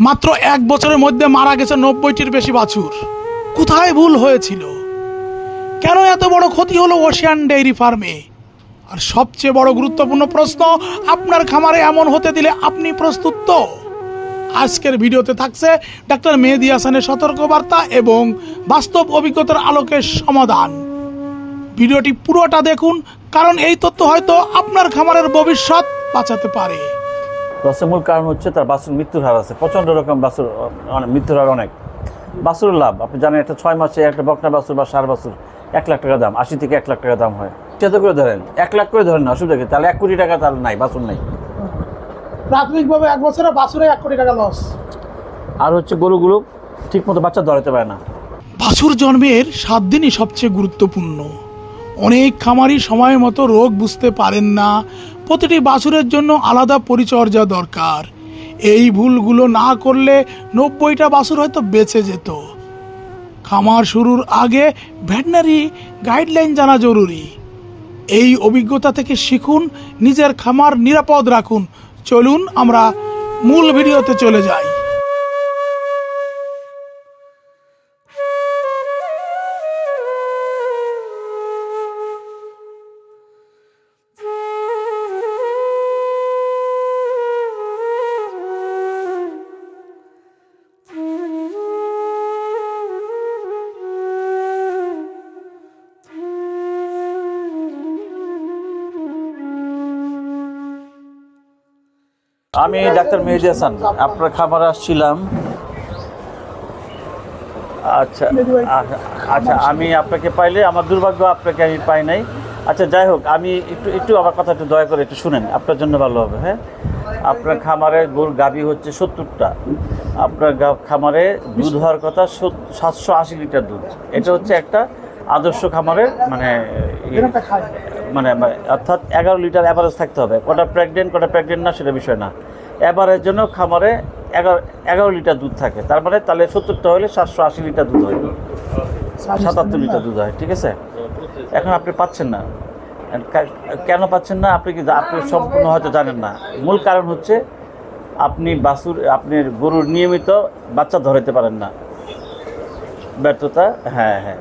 মাত্র এক বছরের মধ্যে মারা গেছে নব্বইটির বেশি বাছুর। কোথায় ভুল হয়েছিল? কেন এত বড় ক্ষতি হলো ওশিয়ান ডেইরি ফার্মে? আর সবচেয়ে বড় গুরুত্বপূর্ণ প্রশ্ন, আপনার খামারে এমন হতে দিলে আপনি প্রস্তুত তো? আজকের ভিডিওতে থাকছে ডাক্তার মেহেদি হাসানের সতর্কবার্তা এবং বাস্তব অভিজ্ঞতার আলোকে সমাধান। ভিডিওটি পুরোটা দেখুন, কারণ এই তথ্য হয়তো আপনার খামারের ভবিষ্যৎ বাঁচাতে পারে। লসের মূল কারণ হচ্ছে তার বাসুর মৃত্যুর হার আছে। প্রচণ্ড রকম বাছুর অনেক মৃত্যুর হার অনেক। বাছুরের লাভ আপনি জানেন একটা ছয় মাসে একটা বকনা বাসুর বা সার বাছুর এক লাখ টাকা দাম আশি থেকে এক লাখ টাকা দাম হয়। সেটা করে ধরেন? এক লাখ করে ধরেন না অসুবিধা কি? তাহলে এক কোটি টাকা তাহলে নাই বাছুর নাই। প্রাথমিকভাবে এক বছরে বাছুরে এক কোটি টাকা লস আর হচ্ছে গরুগুলো ঠিক মতো বাচ্চা ধরাতে পারে না। বাছুর জন্মের সাত দিনই সবচেয়ে গুরুত্বপূর্ণ। অনেক খামারি সময় মতো রোগ বুঝতে পারেন না। প্রতিটি বাছুরের জন্য আলাদা পরিচর্যা দরকার। এই ভুলগুলো না করলে নব্বইটা বাছুর হয়তো বেঁচে যেত। খামার শুরুর আগে ভেটনারি গাইডলাইন জানা জরুরি। এই অভিজ্ঞতা থেকে শিখুন, নিজের খামার নিরাপদ রাখুন। চলুন আমরা মূল ভিডিওতে চলে যাই। আমি ডাক্তার মেহেদি হাসান, আপনার খামারে আসছিলাম। আচ্ছা আচ্ছা আমি আপনাকে পাইলে, আমার দুর্ভাগ্য, আপনাকে আমি পাই নাই। আচ্ছা যাই হোক, আমি একটু একটু আমার কথা একটু দয়া করে একটু শুনেন, আপনার জন্য ভালো হবে হ্যাঁ? আপনার খামারে গরুর গাভী হচ্ছে সত্তরটা। আপনার খামারে দুধ হওয়ার কথা সাতশো আশি লিটার দুধ। এটা হচ্ছে একটা আদর্শ খামারের মানে মানে মানে অর্থাৎ এগারো লিটার অ্যাভারেজ থাকতে হবে। কটা প্রেগনেন্ট কটা প্রেগনেন্ট না, সেটা বিষয় না। অ্যাভারেজ জন্য খামারে এগারো এগারো লিটার দুধ থাকে। তার মানে তাহলে সত্তরটা হলে সাতশো আশি লিটার দুধ হয়। সাতাত্তর লিটার দুধ হয়, ঠিক আছে? এখন আপনি পাচ্ছেন না। কেন পাচ্ছেন না? আপনি কি আপনি সম্পূর্ণ হয়তো জানেন না। মূল কারণ হচ্ছে আপনি বাছুর আপনি গরুর নিয়মিত বাচ্চা ধরাতে পারেন না। ব্যর্থতা হ্যাঁ হ্যাঁ।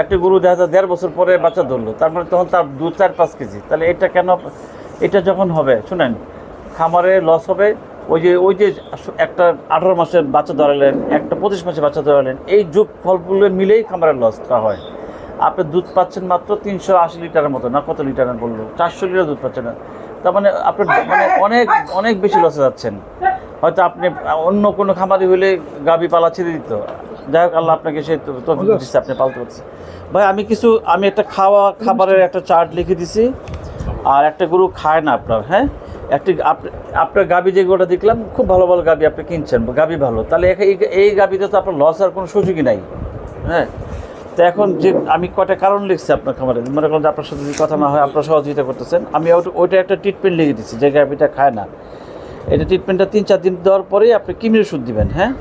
একটা গরু দেখা যায় দেড় বছর পরে বাচ্চা ধরলো। তার মানে তখন তার দু চার পাঁচ কেজি। তাহলে এটা কেন এটা যখন হবে, শুনেন খামারে লস হবে। ওই যে ওই যে একটা আঠারো মাসের বাচ্চা ধরালেন একটা পঁচিশ মাসের বাচ্চা ধরালেন এই যুগ ফলগুলো মিলেই খামারের লসটা হয়। আপনি দুধ পাচ্ছেন মাত্র তিনশো আশি লিটারের মতো না কত লিটারের বলল চারশো লিটার দুধ পাচ্ছেন। না তার মানে আপনার মানে অনেক অনেক বেশি লসে যাচ্ছেন। হয়তো আপনি অন্য কোনো খামারি হলে গাবি পালা ছেড়ে দিত। যাই হোক আল্লাহ আপনাকে সে দিচ্ছে আপনি পালতে পারছেন ভাই আমি কিছু আমি একটা খাওয়া খাবারের একটা চার্ট লিখে দিছি। আর একটা গরু খায় না আপনার হ্যাঁ? একটি আপ- আপনার গাবি যে গরুটা দেখলাম, খুব ভালো ভালো গাবি আপনি কিনছেন, গাবি ভালো। তাহলে এই গাবিতে তো আপনার লস আর কোনো সুযোগই নাই। হ্যাঁ? তো এখন যে আমি কটা কারণ লিখছি আপনার খামারে, মনে করেন যে আপনার সাথে যদি কথা না হয়, আপনার সহযোগিতা করতেছেন। আমি ওইটা একটা ট্রিটমেন্ট লিখে দিচ্ছি যে গাবিটা খায় না। এটা ট্রিটমেন্টটা তিন চার দিন দেওয়ার পরেই আপনি কিমির ওষুধ দিবেন হ্যাঁ?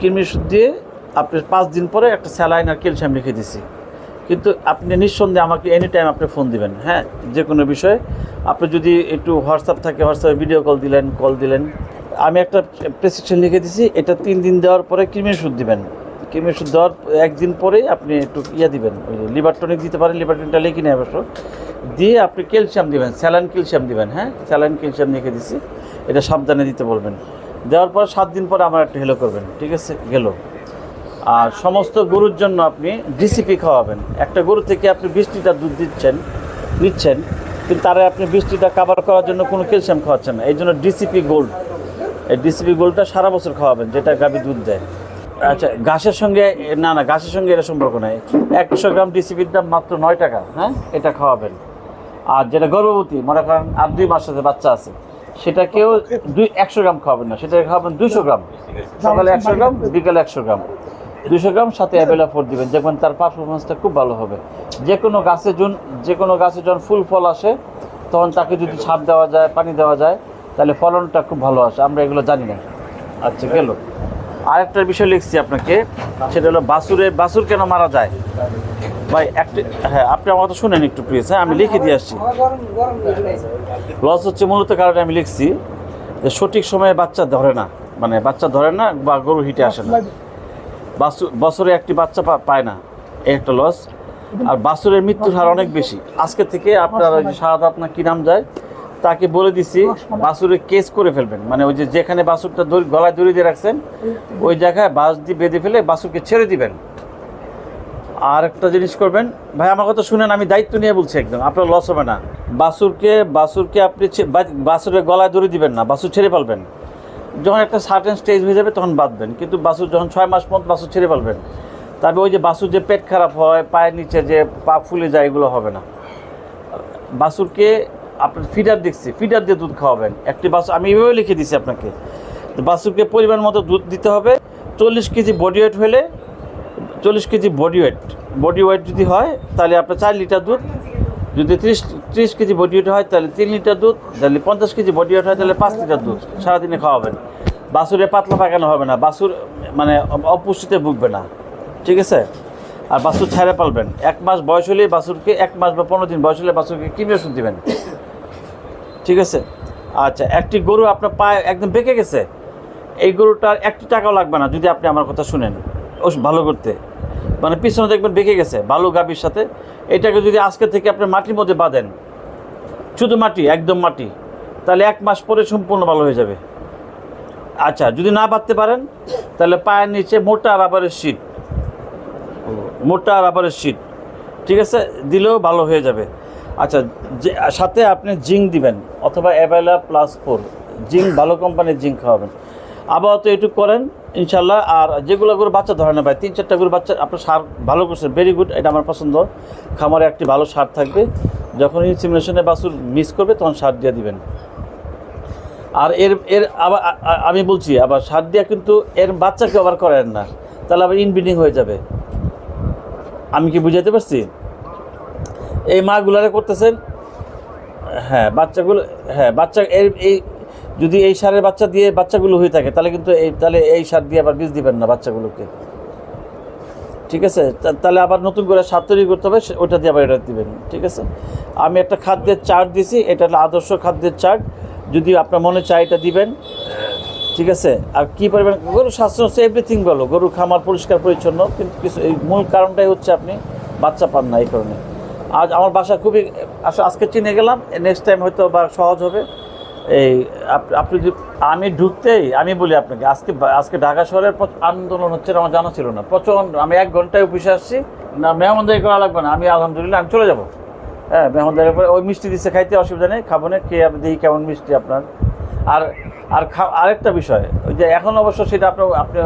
কিমির ওষুধ দিয়ে আপনি পাঁচ দিন পরে একটা স্যালাইন আর ক্যালসিয়াম লিখে দিছি। কিন্তু আপনি নিঃসন্দেহে আমাকে এনি টাইম আপনি ফোন দিবেন হ্যাঁ? যে কোনো বিষয়ে। আপনি যদি একটু হোয়াটসঅ্যাপ থাকে হোয়াটসঅ্যাপে ভিডিও কল দিলেন কল দিলেন। আমি একটা প্রেসক্রিপশন লিখে দিছি, এটা তিন দিন দেওয়ার পরে ক্রিমের ওষুধ দিবেন। ক্রিমের ওষুধ দেওয়ার একদিন পরেই আপনি একটু ইয়ে দিবেন, ওই লিভার টনিক দিতে পারেন লিভার টনিকটা লিখে নেই অবশ্য। দিয়ে আপনি ক্যালসিয়াম দিবেন স্যালাইন ক্যালসিয়াম দিবেন হ্যাঁ? স্যালাইন ক্যালসিয়াম লিখে দিছি, এটা সাবধানে দিতে বলবেন। দেওয়ার পর সাত দিন পরে আমার একটা হেলো করবেন, ঠিক আছে? গেল। আর সমস্ত গরুর জন্য আপনি ডিসিপি খাওয়াবেন। একটা গরু থেকে আপনি বিশ লিটার দুধ দিচ্ছেন, নিচ্ছেন, কিন্তু তারা আপনি বিশ লিটার কাভার করার জন্য কোনো ক্যালসিয়াম খাওয়াচ্ছেন না। এই জন্য ডিসিপি গোল্ড এই ডিসিপি গোল্ডটা সারা বছর খাওয়াবেন, যেটা গাভী দুধ দেয়। আচ্ছা ঘাসের সঙ্গে, না না, ঘাসের সঙ্গে এটা সম্পর্ক নেই। একশো গ্রাম ডিসিপির দাম মাত্র নয় টাকা হ্যাঁ? এটা খাওয়াবেন। আর যেটা গর্ভবতী, মনে করেন আর দুই মাস সাথে বাচ্চা আছে, সেটাকেও দুই, একশো গ্রাম খাওয়াবেন না, সেটাকে খাওয়াবেন দুশো গ্রাম। সকালে একশো গ্রাম, বিকালে একশো গ্রাম। দুশো গ্রাম সাথে অ্যাভেলা ফোর দিবেন। দেখবেন তার পারফরমেন্সটা খুব ভালো হবে। যে কোনো গাছে যখন যে কোনো গাছে যখন ফুল ফল আসে তখন তাকে যদি ছাপ দেওয়া যায় পানি দেওয়া যায় তাহলে ফলনটা খুব ভালো আসে। আমরা এগুলো জানি না। আচ্ছা গেল। আরেকটা বিষয় লিখছি আপনাকে। সেটা হলো বাসুরে বাসুর কেন মারা যায়? ভাই একটা হ্যাঁ আপনি আমার কথা শুনেন একটু প্লিজ হ্যাঁ আমি লিখে দিয়ে আসছি। লস হচ্ছে মূলত কারণে আমি লিখছি যে সঠিক সময়ে বাচ্চা ধরে না। মানে বাচ্চা ধরে না বা গরু হিটে আসে না। বাছুর একটি বাচ্চা পায় না একটা লস আর বাছুরের মৃত্যুর হার অনেক বেশি। আজকে থেকে আপনার সারাদ আপনার কি নাম যায়, তাকে বলে দিছি, বাছুরে কেস করে ফেলবেন। মানে ওই যে যেখানে দড়ি- গলায় দড়ি দিয়ে রাখছেন, ওই জায়গায় বাঁশ দিয়ে বেঁধে ফেলে বাছুরকে ছেড়ে দিবেন। আর একটা জিনিস করবেন, ভাই, আমার কথা শুনেন, আমি দায়িত্ব নিয়ে বলছি একদম, আপনার লস হবে না। বাসুরকে বাসুরকে আপনি ছে- বা- গলায় দড়ি দিবেন না বাসুর ছেড়ে পালবেন যখন একটা সার্টেন স্টেজ হয়ে যাবে, তখন বাঁধবেন। কিন্তু বাছুর যখন ছয় মাস পর্যন্ত বাছুর ছেড়ে পালবেন তবে ওই যে বাছুর যে পেট খারাপ হয়, পায়ের নিচে যে পা ফুলে যায়, এগুলো হবে না। বাসুরকে আপনার ফিডার দেখছি ফিডার দিয়ে দুধ খাওয়াবেন। একটি বাছুর, আমি এভাবে লিখে দিছি আপনাকে। তো বাছুরকে পরিমাণ মতো দুধ দিতে হবে। চল্লিশ কেজি বডি ওয়েট হলে, চল্লিশ KG body weight body weight যদি হয়, তাহলে আপনার চার লিটার দুধ যদি ত্রিশ ত্রিশ কেজি বডি ওয়েট হয়, তাহলে তিন লিটার দুধ, তাহলে পঞ্চাশ কেজি বডি ওয়েট হয়, তাহলে পাঁচ লিটার দুধ। সারাদিনে খাওয়াবেন। বাছুরে পাতলা পাকানো হবে না। বাছুর মানে অপুষ্টিতে ভুগবে না। ঠিক আছে? আর বাছুর ছেড়ে পালবেন। এক মাস বয়স হলে বাছুরকে এক মাস বা পনেরো দিন বয়স হলে বাছুরকে কৃমি ওষুধ দিবেন? ঠিক আছে? আচ্ছা একটি গরু আপনার পায়ে একদম বেঁকে গেছে। এই গরুটার একটি টাকাও লাগবে না, যদি আপনি আমার কথা শুনেন। ভালো করতে। মানে পিছনে দেখবেন বেঁকে গেছে, বালু গাভীর সাথে। এটাকে যদি আজকে থেকে আপনি মাটির মধ্যে বাঁধেন, শুধু মাটি, একদম মাটি, তাহলে এক মাস পরে সম্পূর্ণ ভালো হয়ে যাবে। আচ্ছা যদি না বাঁধতে পারেন, তাহলে পায়ের নিচে মোটা রাবারের শীট মোটা রাবারের শীট ঠিক আছে? দিলেও ভালো হয়ে যাবে। আচ্ছা যে, সাথে আপনি জিঙ্ক দিবেন, অথবা অ্যাভেলা প্লাস ফোর, জিঙ্ক, ভালো কোম্পানির জিঙ্ক খাওয়াবেন। আপাতত একটু করেন ইনশাল্লাহ আর যেগুলো করে বাচ্চা ধরে না ভাই, তিন, চারটা করে বাচ্চা, আপনার সার ভালো করছেন ভেরি গুড এটা আমার পছন্দ। খামারে একটি ভালো সার থাকবে। যখন ইনসিমিনেশনে বাছুর মিস করবে, তখন সার দিয়ে দিবেন। আর এর এর আবার আমি বলছি, আবার সার দিয়া কিন্তু এর বাচ্চাকে আবার করেন না। তাহলে আবার ইনব্রিডিং হয়ে যাবে। আমি কি বুঝাতে পারছি? এই মাগুলারে করতেছেন হ্যাঁ বাচ্চাগুলো হ্যাঁ বাচ্চা, এর, এই যদি এই সারের বাচ্চা দিয়ে বাচ্চাগুলো হয়ে থাকে, তাহলে কিন্তু এই তাহলে এই সার দিয়ে আবার বীজ দিবেন না বাচ্চাগুলোকে। ঠিক আছে? তাহলে আবার নতুন করে সার তৈরি করতে হবে ওটা দিয়ে আবার এটা দিবেন, ঠিক আছে? আমি একটা খাদ্যের চার্ট দিছি, এটা হলো আদর্শ খাদ্যের চার্ট। যদি আপনার মনে চায় এটা দিবেন, ঠিক আছে? আর কি পরিমাণ গরু স্বাস্থ্য হচ্ছে এভরিথিং ভালো গরুর খামার পরিষ্কার পরিচ্ছন্ন, কিন্তু কিছু এই মূল কারণটাই হচ্ছে আপনি বাচ্চা পান না এই কারণে। আজ আমার বাসা খুবই আজকে চিনে গেলাম নেক্সট টাইম হয়তো বা সহজ হবে। এই, আপ- আপনি আমি ঢুকতেই, আমি বলি আপনাকে, আজকে আজকে ঢাকা শহরের আন্দোলন হচ্ছে আমার জানা ছিল না। প্রচণ্ড, আমি এক ঘন্টায় অফিসে আসছি, না, মেহমানদারি করা লাগবে না, আমি আলহামদুলিল্লাহ, আমি চলে যাব। হ্যাঁ মেহমানদারির পরে ওই মিষ্টি দিচ্ছে খাইতে অসুবিধা নেই, খাব না, খেয়ে আপনি দেখি কেমন মিষ্টি আপনার। আর আর খা, আরেকটা বিষয়, ওই যে এখন অবশ্য সেটা আপনার, আপনি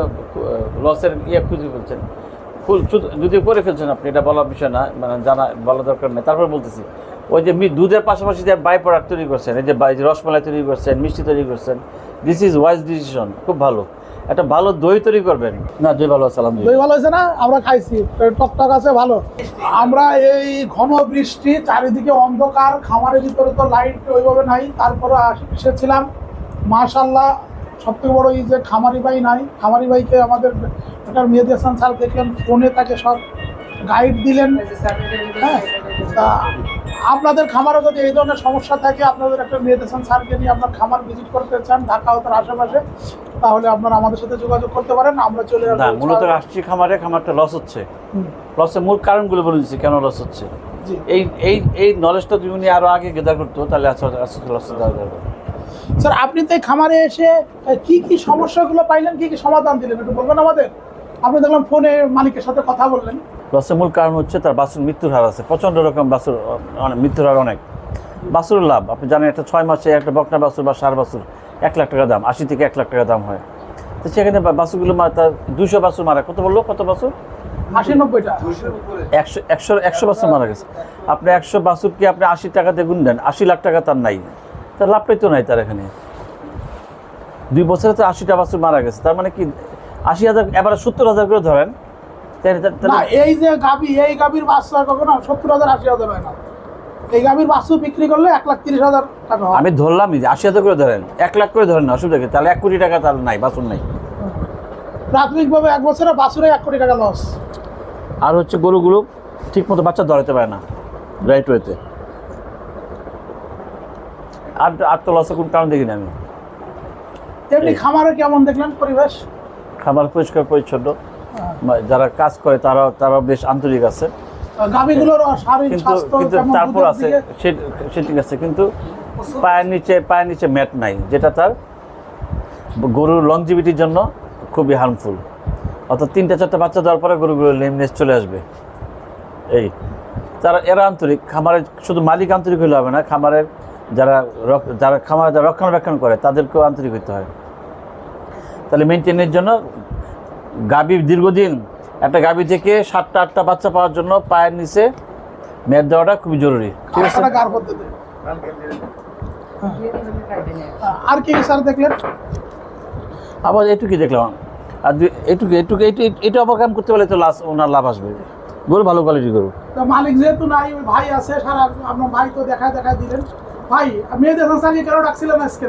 লসের ইয়ে খুঁজে ফেলছেন। ফুল যদি করে ফেলছেন আপনি, এটা বলার বিষয় না মানে জানা, বলা দরকার নেই। তারপর বলতেছি ওই যে দুধের পাশাপাশি যে বাই প্রোডাক্ট তৈরি করছেন এই যে বাই- রসমালাই তৈরি করছেন মিষ্টি তৈরি করছেন দিস ইজ ওয়াইজ ডিসিশন খুব ভালো। একটা ভালো দই তৈরি করবেন। না দই ভালো আছে দই ভালো আছে না? আমরা খাইছি। টকটক আছে ভালো। আমরা এই ঘন বৃষ্টি চারিদিকে অন্ধকার খামারের ভিতরে তো লাইট ওইভাবে নাই। তারপরে এসেছিলাম। মাশাল্লাহ সব থেকে বড় এই যে খামারি ভাই নাই। খামারি ভাইকে আমাদের একটা মেহেদি হাসান স্যার দেখলেন ফোনে তাকে সব গাইড দিলেন। হ্যাঁ তা আপনাদের খামারে যদি এই ধরনের সমস্যা থাকে আপনাদের একটা হাসান স্যারকে নিয়ে আপনার খামার ভিজিট করতে চান ঢাকা ও তার আশেপাশে তাহলে আপনারা আমাদের সাথে যোগাযোগ করতে পারেন। আমরা চলে না মূলত আসছি খামারে খামারটা লস হচ্ছে। লসের মূল কারণগুলো বলে দিচ্ছি কেন লস হচ্ছে? এই এই এই নলেজটা যদি উনি আরও আগে গেদার করতো তাহলে আস্তে লস যাবে। স্যার আপনি তো এই খামারে এসে কি কি সমস্যাগুলো পাইলেন কি কি সমাধান দিলেন একটু বলবেন আমাদের? আপনি দেখলাম ফোনে মালিকের সাথে কথা বললেন। লসের মূল কারণ হচ্ছে তার বাসুর মৃত্যুর হার আছে। প্রচণ্ড রকম বাছুর অনেক মৃত্যুর হার অনেক। বাছুর লাভ আপনি জানেন একটা ছয় মাসে একটা বকনা বাছুর বা সার বাছুর এক লাখ টাকা দাম আশি থেকে এক লাখ টাকা দাম হয়। তো সেখানে বা- বাছুরগুলো মা- তার দুশো বাছুর মারা কত বলল? কত নব্বইটা একশো একশো একশো বাছুর মারা গেছে। আপনি একশো বাছুরকে আপনি আশি টাকাতে গুণ দেন আশি লাখ টাকা তার নাই। তার লাভটাই তো নাই তার এখানে। দুই বছরে তো আশিটা বাছুর মারা গেছে। তার মানে কি? আশি হাজার এবার সত্তর হাজার করে ধরেন না এই যে গাবি এই গাবির বাচ্চা কখনো সত্তর হাজার আশি হাজার হয় না। এই গাবির বাচ্চু বিক্রি করলে এক লাখ তিরিশ হাজার টাকা আমি ধরলামই যে আশি হাজার করে ধরেন এক লাখ করে ধরেন অসুবিধা কি? তাহলে এক কোটি টাকা তার নাই বাছুর নাই। প্রাথমিকভাবে এক বছরে বাছুরে এক কোটি টাকা লস আর হচ্ছে গরুগুলো ঠিক মতো বাচ্চা ধরাতে পারে না রাইট ওয়েতে আর আর তো লসের কোন কারণ দেখিনি আমি। এমনি। খামারে কেমন দেখলেন পরিবেশ? খাবার পরিষ্কার পরিচ্ছন্ন। যারা কাজ করে তারা তারা বেশ আন্তরিক আছে। কিন্তু কিন্তু তারপর আছে দিকে? সে- সে ঠিক আছে কিন্তু পায়ের নিচে পায়ের নিচে ম্যাট নাই যেটা তার গরুর লংজিভিটির জন্য খুবই হার্মফুল অর্থাৎ তিনটা চারটা বাচ্চা দেওয়ার পরে গরুগুলো লেমনেস চলে আসবে। এই তারা এরা আন্তরিক খামারের শুধু মালিক আন্তরিক হলে হবে না খামারের যারা যারা খামারে যারা রক্ষণাবেক্ষণ করে তাদেরকেও আন্তরিক হতে হয়। তাহলে মেনটেনের জন্য গাবি দীর্ঘদিন একটা গাবি থেকে সাতটা আটটা বাচ্চা পাওয়ার জন্য পায়ের নিচে মেদ দেওয়াটা খুবই জরুরি। ঠিক আছে? আর কি স্যার দেখলেন? আবার এটুকুই দেখলাম। আর এটুকু এটুকু এটু এটা আবার কাম করতে পারলে তো লাভ ওনার লাভ আসবে। গরু ভালো কোয়ালিটি গরু। তো মালিক যেহেতু নাই ওই ভাই আছে সারা আপনার ভাই তো দেখায় দেখায় দিলেন। ভাই মেয়েদের হাসানকে কেন ডাকছিলেন আজকে?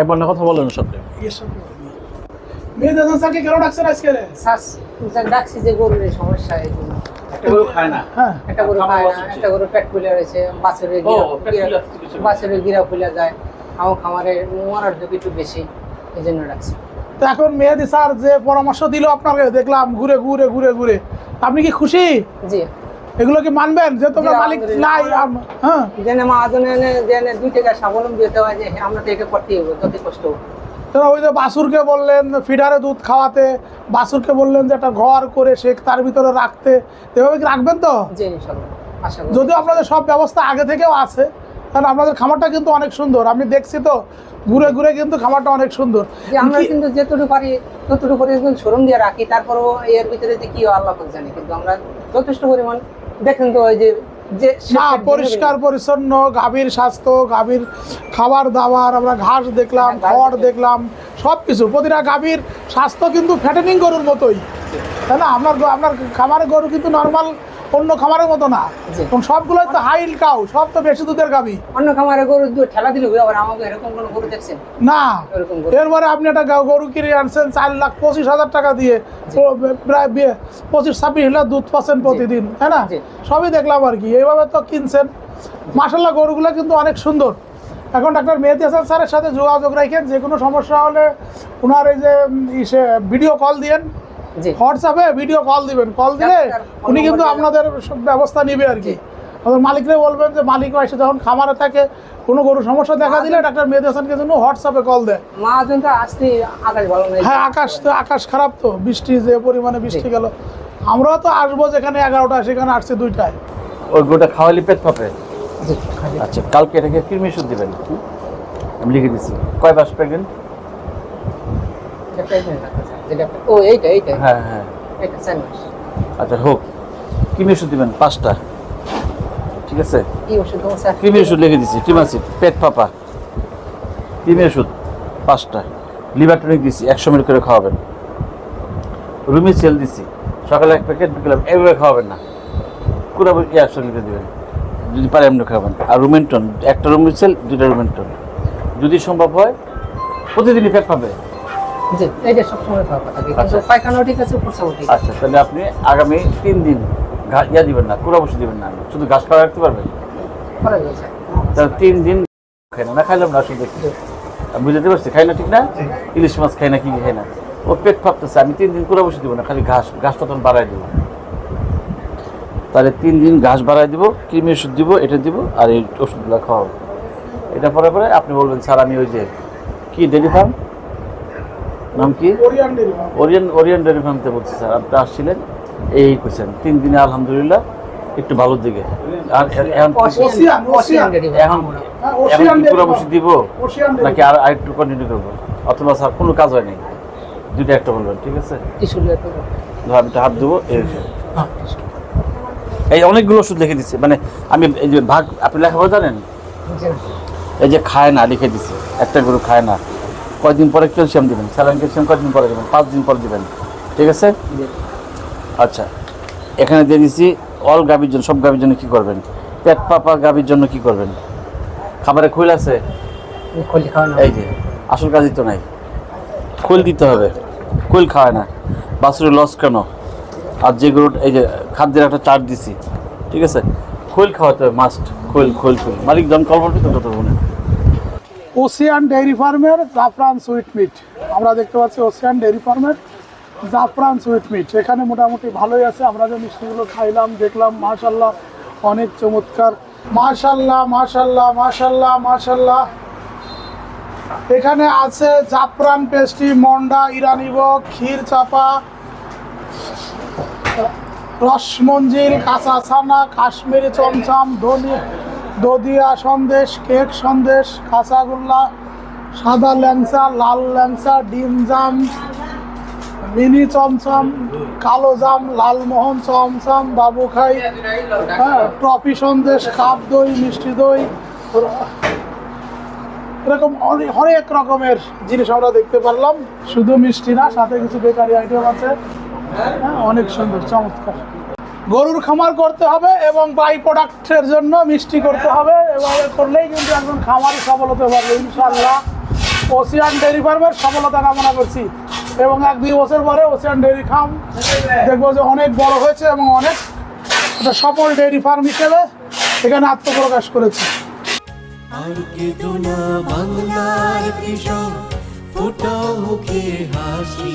একবার না কথা বলেন সাথে হাসানকে কেন ডাকছেন আজকে? শ্বাস ডাকছি যে গরুর সমস্যা এই জন্য। একটা গরু খায় না? হ্যাঁ। একটা গরু খায় না একটা গরু পেট ফুলে রয়েছে বাছুরের গিরা পেট ফুলে আছে কিছু। বাছুরের গিরা ফুলে যায়। আমার খামারে মরার ঝুঁকি একটু বেশি এই জন্য ডাকছি। তো এখন মেহেদি স্যার যে পরামর্শ দিল আপনাকে দেখলাম ঘুরে ঘুরে ঘুরে ঘুরে। আপনি কি খুশি? জি। এগুলো কি মানবেন? যে তোমরা মালিক নাই হ্যাঁ। জেনে এনে জেনে দুই টাকা স্বাবলম্বী হতে হয় যে আমরা তো এটা করতেই হবে যত কষ্ট ওই যে বাসুরকে বললেন ফিডারে দুধ খাওয়াতে বাসুরকে বললেন যে একটা ঘর করে সে তার ভিতরে রাখতে। এভাবে কি রাখবেন তো? যদিও আপনাদের সব ব্যবস্থা আগে থেকেও আছে কারণ আপনাদের খামারটা কিন্তু অনেক সুন্দর। আপনি দেখছি তো ঘুরে ঘুরে কিন্তু খামারটা অনেক সুন্দর। আমরা কিন্তু যেটুকু পারি ততটুকু কিন্তু শোরুম দিয়ে রাখি। তারপরও এর ভিতরে যে কি আল্লাহ জানে। কিন্তু আমরা যথেষ্ট পরিমাণ দেখেন তো ওই যে না পরিষ্কার পরিচ্ছন্ন গাভীর স্বাস্থ্য গাভীর খাবার দাবার আমরা ঘাস দেখলাম হ্যাঁ, খড় দেখলাম। সব কিছু প্রতিটা গাভীর স্বাস্থ্য কিন্তু ফ্যাটেনিং গরুর মতোই তাই না? আপনার আপনার খামারের গরু কিন্তু নর্মাল অন্য খামারের মতো না। এবং সবগুলোই তো হাইল কাউ সব তো বেশি দুধের গাভী। অন্য খামারে গরু দুধ ঠেলা দিলে হবে আবার আমাকে এরকম কোনো গরু দেখছেন? না। এরপরে আপনি একটা গরু কিনে আনছেন চার লাখ পঁচিশ হাজার টাকা দিয়ে প্রায় পঁচিশ ছাব্বিশ লিটার দুধ পাচ্ছেন প্রতিদিন তাই না? সবই দেখলাম আর কি। এইভাবে তো কিনছেন। মাসাল্লাহ গরুগুলো কিন্তু অনেক সুন্দর। এখন ডাক্তার মেহেদি হাসান স্যারের সাথে যোগাযোগ রাখেন যে কোনো সমস্যা হলে ওনার এই যে ভিডিও কল দিয়েন। হোয়াটসঅ্যাপে ভিডিও কল দিবেন। কল দিলে উনি কিন্তু আপনাদের ব্যবস্থা নিবে আর কি। আমাদের মালিকরা বলবেন যে মালিক এসে যখন খামারে থাকে কোনো গরু সমস্যা দেখা দিলে ডাক্তার মেহেদি হাসানকে জন্য হোয়াটসঅ্যাপে কল দেয়। মহাজন তো আসতে আকাশ ভালো নেই। হ্যাঁ আকাশ তো আকাশ খারাপ তো। বৃষ্টি যে পরিমাণে বৃষ্টি গেল। আমরাও তো আসব যেখানে এগারোটা সেখানে আসছে দুইটায়। ওই গোটা খাওয়ালি পেট পাবে আচ্ছা কালকে এটাকে কৃমি ওষুধ দেবেন। আমি লিখে দিচ্ছি কয় মাস প্রেগনেন্ট এটা pregnant আছে, যেটা ও এইটা হ্যাঁ হ্যাঁ আচ্ছা হোক ওষুধ দেবেন পাঁচটা ঠিক আছে কি ওষুধ ওষুধ ওষুধ পাঁচটা লিভার টনিক একশো মিনিট করে খাওয়াবেন রুমি সেল দিচ্ছি সকালে এক প্যাকেট বিকেলে এভাবে খাওয়াবেন না পুরো একশো লিখে দেবেন যদি পারে এমনি খাবেন আর রুমেন্টন একটা রুমি সেল দুটা রুমেন্টন যদি সম্ভব হয় প্রতিদিনই পেট পাবে জি এইটা সবসময় খাওয়া কথা। কিন্তু আচ্ছা। পায়খানাও ঠিক আছে প্রসাবও ঠিক আচ্ছা তাহলে আপনি আগামী তিন দিন ইয়া দিবেন না কুড়া বসে দিবেন না শুধু ঘাস খাওয়া রাখতে পারবেন? করা তাহলে তিন দিন খাই না না খাইলাম না শুধু দেখি। বুঝতে পারছি খাই না ঠিক না? ইলিশ মাছ খাই না কি খাই না। ও পেট ফাপতেছে আমি তিন দিন কুড়া বসে দিব না খালি ঘাস ঘাসটা তখন বাড়াই দিব। তাহলে তিন দিন ঘাস বাড়াই দিব কৃমি ওষুধ দিব এটা দিব আর এই ওষুধগুলো খাওয়াবো। এটা পরে পরে আপনি বলবেন স্যার আমি ওই যে কি ডেলি ফার্ম নাম কি? ডেরি ওরিয়েন ওরিয়েন ডেয়ারি ফার্মতে বলছি স্যার আপনি আসছিলেন এই কোয়েশ্চেন তিন দিনে আলহামদুলিল্লাহ একটু ভালোর দিকে। আর এখন এখন হ্যাঁ, এখন কি ডেয়ারি পুরো বসে দিব? নাকি আর আরেকটু কন্টিনিউ করব? অথবা স্যার কোনো কাজ হয় নাই? দুইটা একটা বলবেন ঠিক আছে? আমি তো হাত দেবো এই এই অনেকগুলো ওষুধ লিখে দিচ্ছে মানে আমি এই যে ভাগ আপনি লেখাপড়া জানেন? এই যে খায় না লিখে দিচ্ছে একটা গরু খায় না। কয়দিন পরে ক্যালসিয়াম দিবেন? স্যালাইন ক্যালসিয়াম কয়দিন পরে দেবেন? পাঁচ দিন পরে দিবেন। ঠিক আছে? আচ্ছা। এখানে দিয়ে দিচ্ছি অল গাভীর জন্য সব গাভীর জন্য কি করবেন? পেট পাপা গাভীর জন্য কি করবেন? খাবারে খুল আছে? এই যে আসল কাজই তো নাই। খুল দিতে হবে। খুল খাওয়ায় না। বাছুরের লস কেন? আর যে গরু এই যে খাদ্যের একটা চার্ট দিছি। ঠিক আছে? খোল খাওয়াতে হবে মাস্ট খোল খোল খোল। মালিক জন কল করবে তো তত মনে ওসিয়ান ডেইরি ফার্মের জাফরান সুইট মিট আমরা দেখতে পাচ্ছি ওসিয়ান ডেইরি ফার্মের জাফরান সুইট মিট এখানে মোটামুটি ভালোই আছে। আমরা যে মিষ্টিগুলো খাইলাম, দেখলাম মাশাল্লাহ অনেক চমৎকার। মাশাল্লাহ মাশাল্লাহ মাশাল্লাহ মাশাল্লাহ এখানে আছে জাফরান পেস্ট্রি মন্ডা ইরানিভোগ ক্ষীর চাপা রসমঞ্জিল কাঁচা ছানা, কাশ্মীরি চমচম দলি দদিয়া সন্দেশ, কেক সন্দেশ, কাঁচাগোল্লা, সাদা ল্যাংচা, লাল ল্যাংচা, ডিম জাম, মিনি চমচম, কালো জাম, লালমোহন চমচম বাবুখাই হ্যাঁ ট্রফি সন্দেশ, কাপ দই, মিষ্টি দই, এরকম অনেক রকমের জিনিস আমরা দেখতে পারলাম। শুধু মিষ্টি না, সাথে কিছু বেকারি আইটেম আছে। হ্যাঁ অনেক সুন্দর, চমৎকার। গরুর খামার করতে হবে এবং বাই প্রোডাক্টের জন্য মিষ্টি করতে হবে। এভাবে করলেই কিন্তু একজন খামারি সফল হতে পারবে। ইনশাল্লাহ ওসিয়ান ডেয়ারি ফার্মের সফলতা কামনা করছি। এবং এক দুই বছর পরে ওসিয়ান ডেয়ারি ফার্ম দেখব যে অনেক বড় হয়েছে এবং অনেক একটা সফল ডেয়ারি ফার্ম হিসেবে এখানে আত্মপ্রকাশ করেছে। বাংলার কৃষক মুখে হাসি।